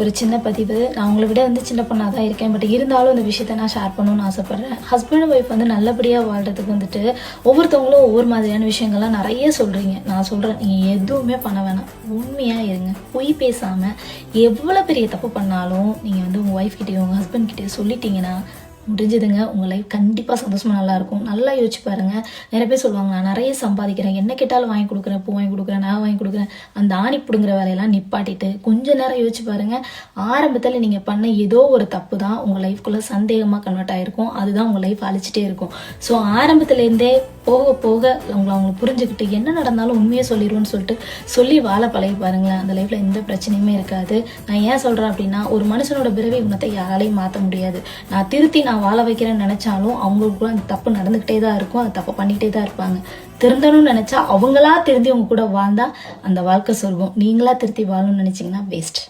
ஒரு சின்ன பதிவு. நான் உங்களை விட வந்து சின்ன பொண்ணாக தான் இருக்கேன். பட் இருந்தாலும் இந்த விஷயத்த நான் ஷேர் பண்ணணும்னு ஆசைப்பட்றேன். ஹஸ்பண்ட் ஒய்ஃப் வந்து நல்லபடியாக வாழ்றதுக்கு வந்துட்டு ஒவ்வொருத்தவங்களும் ஒவ்வொரு மாதிரியான விஷயங்கள்லாம் நிறைய சொல்கிறீங்க நான் சொல்கிறேன் நீங்கள் எதுவுமே பண்ண வேணாம். உண்மையாக இருங்க. பொய் பேசாமல் எவ்வளோ பெரிய தப்பு பண்ணாலும் நீங்கள் வந்து உங்கள் ஒய்ஃப் கிட்டேயோ உங்கள் ஹஸ்பண்ட் கிட்டேயோ சொல்லிட்டீங்கன்னா முடிஞ்சதுங்க. உங்கள் லைஃப் கண்டிப்பாக சந்தோஷமாக நல்லா இருக்கும். நல்லா யோசிச்சு பாருங்க. நிறைய பேர் சொல்லுவாங்க நான் நிறைய சம்பாதிக்கிறேன். என்ன கேட்டாலும் வாங்கி கொடுக்குறேன். பூ வாங்கி கொடுக்குறேன். நான் வாங்கி கொடுக்குறேன். அந்த ஆணி பிடுங்குற வேலையெல்லாம் நிப்பாட்டிட்டு கொஞ்ச நேரம் யோசிச்சு பாருங்க. ஆரம்பத்தில் நீங்கள் பண்ண ஏதோ ஒரு தப்பு தான் உங்கள் லைஃப்குள்ளே சந்தேகமாக கன்வெர்ட் ஆகிருக்கும் அதுதான் உங்கள் லைஃப் அழிச்சிட்டே இருக்கும். ஸோ ஆரம்பத்துலேருந்தே போக போக உங்களை அவங்க புரிஞ்சுக்கிட்டு என்ன நடந்தாலும் உண்மையை சொல்லிடுவோன்னு சொல்லிட்டு சொல்லி வாழ பழகி பாருங்களேன். அந்த லைஃப்பில் எந்த பிரச்சனையுமே இருக்காது. நான் ஏன் சொல்கிறேன் அப்படின்னா ஒரு மனுஷனோட பிறவி குணத்தை யாராலையும் மாற்ற முடியாது. நான் திருத்தி நான் வாழ வைக்கிறேன்னு நினச்சாலும் அவங்களுக்குள்ள அந்த தப்பு நடந்துக்கிட்டே தான் இருக்கும். அதை தப்பு பண்ணிக்கிட்டே தான் இருப்பாங்க. திருந்தணும்னு நினச்சா அவங்களா திருந்தி உங்க கூட வாழ்ந்தா அந்த வாழ்க்கை சொல்வோம் நீங்களா திருத்தி வாழணும்னு நினச்சிங்கன்னா பெஸ்ட்